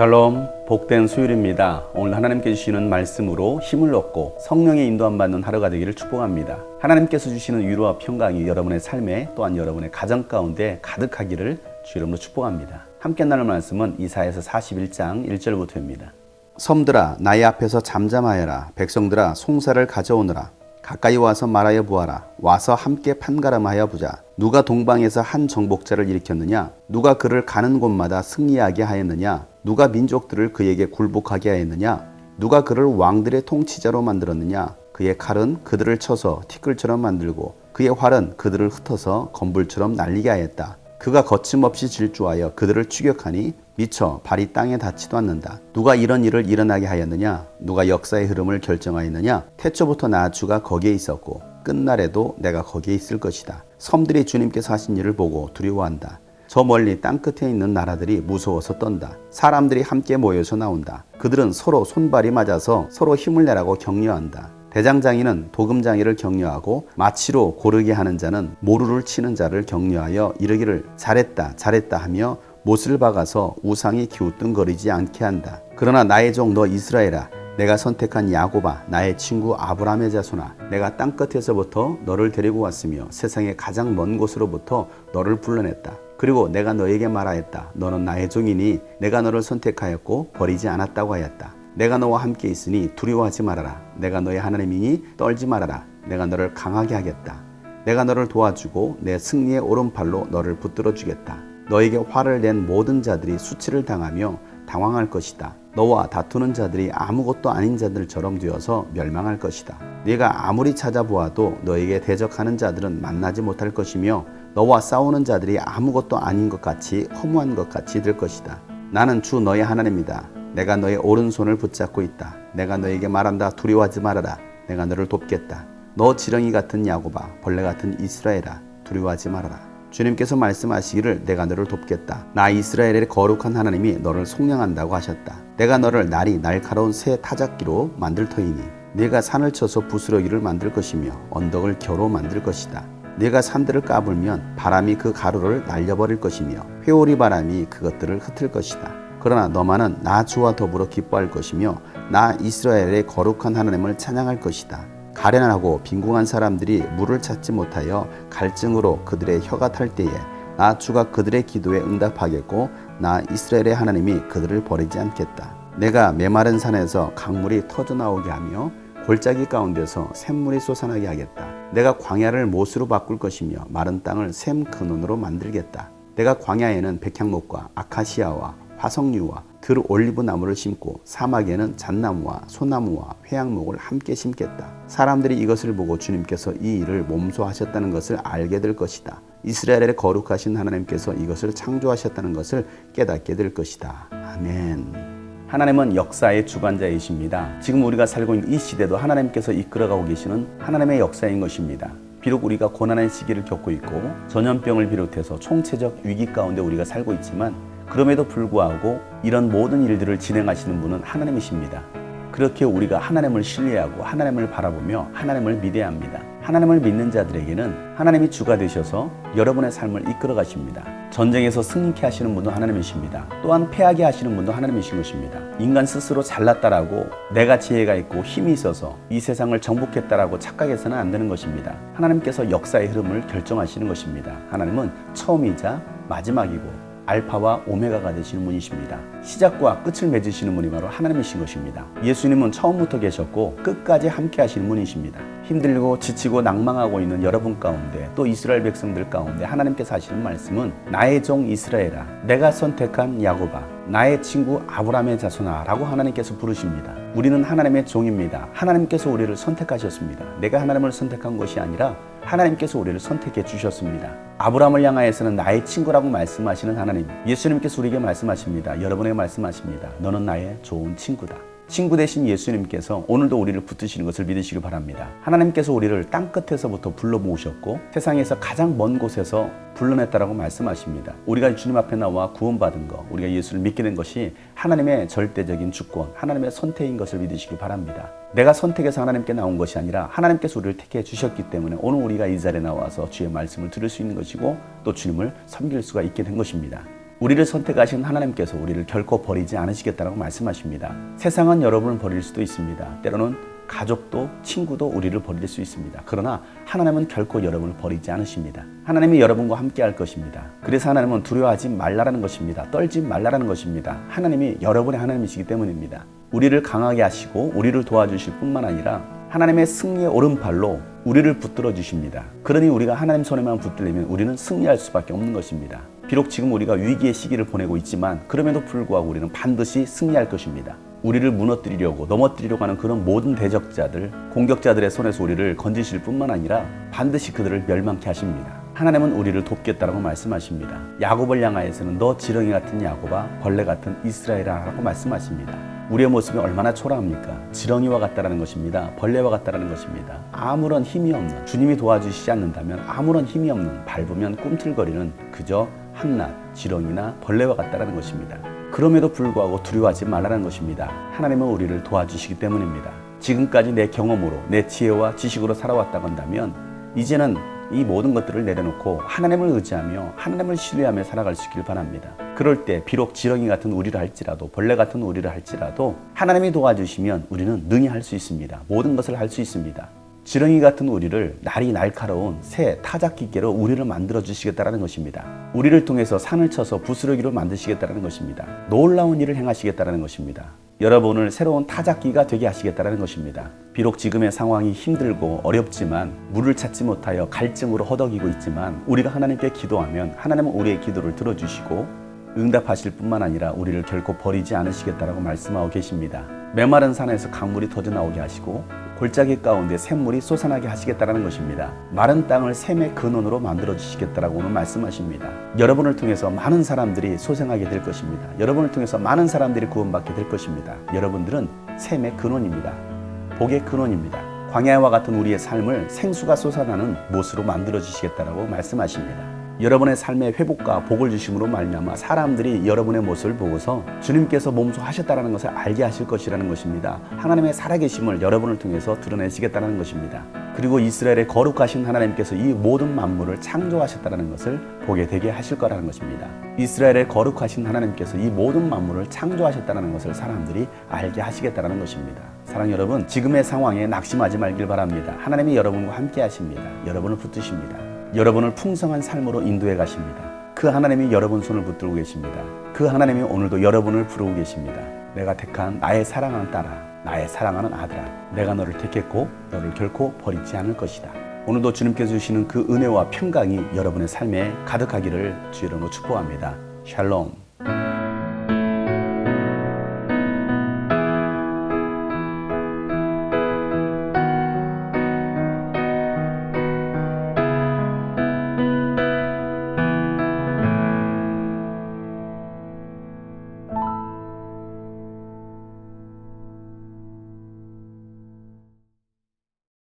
샬롬, 복된 수요일입니다. 오늘 하나님께 주시는 말씀으로 힘을 얻고 성령의 인도함 받는 하루가 되기를 축복합니다. 하나님께서 주시는 위로와 평강이 여러분의 삶에 또한 여러분의 가정 가운데 가득하기를 주 이름으로 축복합니다. 함께 나눌 말씀은 이사에서 41장 1절부터입니다. 섬들아 나의 앞에서 잠잠하여라 백성들아 송사를 가져오너라 가까이 와서 말하여 보아라 와서 함께 판가름하여 보자 누가 동방에서 한 정복자를 일으켰느냐 누가 그를 가는 곳마다 승리하게 하였느냐 누가 민족들을 그에게 굴복하게 하였느냐 누가 그를 왕들의 통치자로 만들었느냐 그의 칼은 그들을 쳐서 티끌처럼 만들고 그의 활은 그들을 흩어서 건불처럼 날리게 하였다 그가 거침없이 질주하여 그들을 추격하니 미쳐 발이 땅에 닿지도 않는다. 누가 이런 일을 일어나게 하였느냐? 누가 역사의 흐름을 결정하였느냐? 태초부터 나 주가 거기에 있었고 끝날에도 내가 거기에 있을 것이다. 섬들이 주님께서 하신 일을 보고 두려워한다. 저 멀리 땅 끝에 있는 나라들이 무서워서 떤다. 사람들이 함께 모여서 나온다. 그들은 서로 손발이 맞아서 서로 힘을 내라고 격려한다. 대장장이는 도금장이를 격려하고 마치로 고르게 하는 자는 모루를 치는 자를 격려하여 이르기를 잘했다 잘했다 하며 못을 박아서 우상이 기우뚱거리지 않게 한다. 그러나 나의 종 너 이스라엘아 내가 선택한 야고바 나의 친구 아브라함의 자손아 내가 땅 끝에서부터 너를 데리고 왔으며 세상의 가장 먼 곳으로부터 너를 불러냈다. 그리고 내가 너에게 말하였다. 너는 나의 종이니 내가 너를 선택하였고 버리지 않았다고 하였다. 내가 너와 함께 있으니 두려워하지 말아라. 내가 너의 하나님이니 떨지 말아라. 내가 너를 강하게 하겠다. 내가 너를 도와주고 내 승리의 오른팔로 너를 붙들어 주겠다. 너에게 화를 낸 모든 자들이 수치를 당하며 당황할 것이다. 너와 다투는 자들이 아무것도 아닌 자들처럼 되어서 멸망할 것이다. 네가 아무리 찾아보아도 너에게 대적하는 자들은 만나지 못할 것이며 너와 싸우는 자들이 아무것도 아닌 것 같이 허무한 것 같이 될 것이다. 나는 주 너의 하나님이다. 내가 너의 오른손을 붙잡고 있다. 내가 너에게 말한다. 두려워하지 말아라. 내가 너를 돕겠다. 너 지렁이 같은 야고바, 벌레 같은 이스라엘아, 두려워하지 말아라. 주님께서 말씀하시기를 내가 너를 돕겠다. 나 이스라엘의 거룩한 하나님이 너를 속량한다고 하셨다. 내가 너를 날이 날카로운 새 타작기로 만들 터이니 네가 산을 쳐서 부스러기를 만들 것이며 언덕을 겨로 만들 것이다. 네가 산들을 까불면 바람이 그 가루를 날려버릴 것이며 회오리 바람이 그것들을 흩을 것이다. 그러나 너만은 나 주와 더불어 기뻐할 것이며 나 이스라엘의 거룩한 하나님을 찬양할 것이다. 가련하고 빈궁한 사람들이 물을 찾지 못하여 갈증으로 그들의 혀가 탈 때에 나 주가 그들의 기도에 응답하겠고 나 이스라엘의 하나님이 그들을 버리지 않겠다. 내가 메마른 산에서 강물이 터져 나오게 하며 골짜기 가운데서 샘물이 솟아나게 하겠다. 내가 광야를 못으로 바꿀 것이며 마른 땅을 샘 근원으로 만들겠다. 내가 광야에는 백향목과 아카시아와 화석류와 들 올리브 나무를 심고 사막에는 잣나무와 소나무와 회양목을 함께 심겠다. 사람들이 이것을 보고 주님께서 이 일을 몸소 하셨다는 것을 알게 될 것이다. 이스라엘의 거룩하신 하나님께서 이것을 창조하셨다는 것을 깨닫게 될 것이다. 아멘. 하나님은 역사의 주관자이십니다. 지금 우리가 살고 있는 이 시대도 하나님께서 이끌어가고 계시는 하나님의 역사인 것입니다. 비록 우리가 고난의 시기를 겪고 있고 전염병을 비롯해서 총체적 위기 가운데 우리가 살고 있지만 그럼에도 불구하고 이런 모든 일들을 진행하시는 분은 하나님이십니다. 그렇게 우리가 하나님을 신뢰하고 하나님을 바라보며 하나님을 믿어야 합니다. 하나님을 믿는 자들에게는 하나님이 주가 되셔서 여러분의 삶을 이끌어 가십니다. 전쟁에서 승리케 하시는 분도 하나님이십니다. 또한 패하게 하시는 분도 하나님이신 것입니다. 인간 스스로 잘났다라고 내가 지혜가 있고 힘이 있어서 이 세상을 정복했다라고 착각해서는 안 되는 것입니다. 하나님께서 역사의 흐름을 결정하시는 것입니다. 하나님은 처음이자 마지막이고 알파와 오메가가 되시는 분이십니다. 시작과 끝을 맺으시는 분이 바로 하나님이신 것입니다. 예수님은 처음부터 계셨고 끝까지 함께 하시는 분이십니다. 힘들고 지치고 낭망하고 있는 여러분 가운데 또 이스라엘 백성들 가운데 하나님께서 하시는 말씀은 나의 종 이스라엘아 내가 선택한 야고바 나의 친구 아브라함의 자손아 라고 하나님께서 부르십니다. 우리는 하나님의 종입니다. 하나님께서 우리를 선택하셨습니다. 내가 하나님을 선택한 것이 아니라 하나님께서 우리를 선택해 주셨습니다. 아브라함을 향하여서는 나의 친구라고 말씀하시는 하나님. 예수님께서 우리에게 말씀하십니다. 여러분에게 말씀하십니다. 너는 나의 좋은 친구다. 친구 되신 예수님께서 오늘도 우리를 붙드시는 것을 믿으시기 바랍니다. 하나님께서 우리를 땅 끝에서부터 불러 모으셨고 세상에서 가장 먼 곳에서 불러냈다라고 말씀하십니다. 우리가 주님 앞에 나와 구원받은 것, 우리가 예수를 믿게 된 것이 하나님의 절대적인 주권, 하나님의 선택인 것을 믿으시기 바랍니다. 내가 선택해서 하나님께 나온 것이 아니라 하나님께서 우리를 택해 주셨기 때문에 오늘 우리가 이 자리에 나와서 주의 말씀을 들을 수 있는 것이고 또 주님을 섬길 수가 있게 된 것입니다. 우리를 선택하신 하나님께서 우리를 결코 버리지 않으시겠다고 말씀하십니다. 세상은 여러분을 버릴 수도 있습니다. 때로는 가족도 친구도 우리를 버릴 수 있습니다. 그러나 하나님은 결코 여러분을 버리지 않으십니다. 하나님이 여러분과 함께 할 것입니다. 그래서 하나님은 두려워하지 말라라는 것입니다. 떨지 말라라는 것입니다. 하나님이 여러분의 하나님이시기 때문입니다. 우리를 강하게 하시고 우리를 도와주실 뿐만 아니라 하나님의 승리의 오른팔로 우리를 붙들어 주십니다. 그러니 우리가 하나님 손에만 붙들리면 우리는 승리할 수밖에 없는 것입니다. 비록 지금 우리가 위기의 시기를 보내고 있지만 그럼에도 불구하고 우리는 반드시 승리할 것입니다. 우리를 무너뜨리려고 넘어뜨리려고 하는 그런 모든 대적자들, 공격자들의 손에서 우리를 건지실 뿐만 아니라 반드시 그들을 멸망케 하십니다. 하나님은 우리를 돕겠다라고 말씀하십니다. 야곱을 향하여서는 너 지렁이 같은 야곱아 벌레 같은 이스라엘아라고 말씀하십니다. 우리의 모습이 얼마나 초라합니까? 지렁이와 같다라는 것입니다. 벌레와 같다라는 것입니다. 아무런 힘이 없는 주님이 도와주시지 않는다면 아무런 힘이 없는 밟으면 꿈틀거리는 그저 한낱 지렁이나 벌레와 같다라는 것입니다. 그럼에도 불구하고 두려워하지 말라는 것입니다. 하나님은 우리를 도와주시기 때문입니다. 지금까지 내 경험으로 내 지혜와 지식으로 살아왔다고 한다면 이제는 이 모든 것들을 내려놓고 하나님을 의지하며 하나님을 신뢰하며 살아갈 수 있길 바랍니다. 그럴 때 비록 지렁이 같은 우리를 할지라도 벌레 같은 우리를 할지라도 하나님이 도와주시면 우리는 능히 할 수 있습니다. 모든 것을 할 수 있습니다. 지렁이 같은 우리를 날이 날카로운 새 타작 기계로 우리를 만들어 주시겠다라는 것입니다. 우리를 통해서 산을 쳐서 부스러기로 만드시겠다라는 것입니다. 놀라운 일을 행하시겠다라는 것입니다. 여러분을 새로운 타작기가 되게 하시겠다라는 것입니다. 비록 지금의 상황이 힘들고 어렵지만 물을 찾지 못하여 갈증으로 허덕이고 있지만 우리가 하나님께 기도하면 하나님은 우리의 기도를 들어주시고 응답하실 뿐만 아니라 우리를 결코 버리지 않으시겠다라고 말씀하고 계십니다. 메마른 산에서 강물이 터져 나오게 하시고 골짜기 가운데 샘물이 솟아나게 하시겠다라는 것입니다. 마른 땅을 샘의 근원으로 만들어 주시겠다라고 오늘 말씀하십니다. 여러분을 통해서 많은 사람들이 소생하게 될 것입니다. 여러분을 통해서 많은 사람들이 구원받게 될 것입니다. 여러분들은 샘의 근원입니다. 복의 근원입니다. 광야와 같은 우리의 삶을 생수가 솟아나는 못으로 만들어 주시겠다라고 말씀하십니다. 여러분의 삶의 회복과 복을 주심으로 말미암아 사람들이 여러분의 모습을 보고서 주님께서 몸소하셨다라는 것을 알게 하실 것이라는 것입니다. 하나님의 살아계심을 여러분을 통해서 드러내시겠다는 것입니다. 그리고 이스라엘의 거룩하신 하나님께서 이 모든 만물을 창조하셨다는 것을 보게 되게 하실 거라는 것입니다. 이스라엘의 거룩하신 하나님께서 이 모든 만물을 창조하셨다는 것을 사람들이 알게 하시겠다는 것입니다. 사랑 여러분, 지금의 상황에 낙심하지 말길 바랍니다. 하나님이 여러분과 함께 하십니다. 여러분을 붙드십니다. 여러분을 풍성한 삶으로 인도해 가십니다. 그 하나님이 여러분 손을 붙들고 계십니다. 그 하나님이 오늘도 여러분을 부르고 계십니다. 내가 택한 나의 사랑하는 딸아, 나의 사랑하는 아들아, 내가 너를 택했고 너를 결코 버리지 않을 것이다. 오늘도 주님께서 주시는 그 은혜와 평강이 여러분의 삶에 가득하기를 주 이름으로 축복합니다. 샬롬.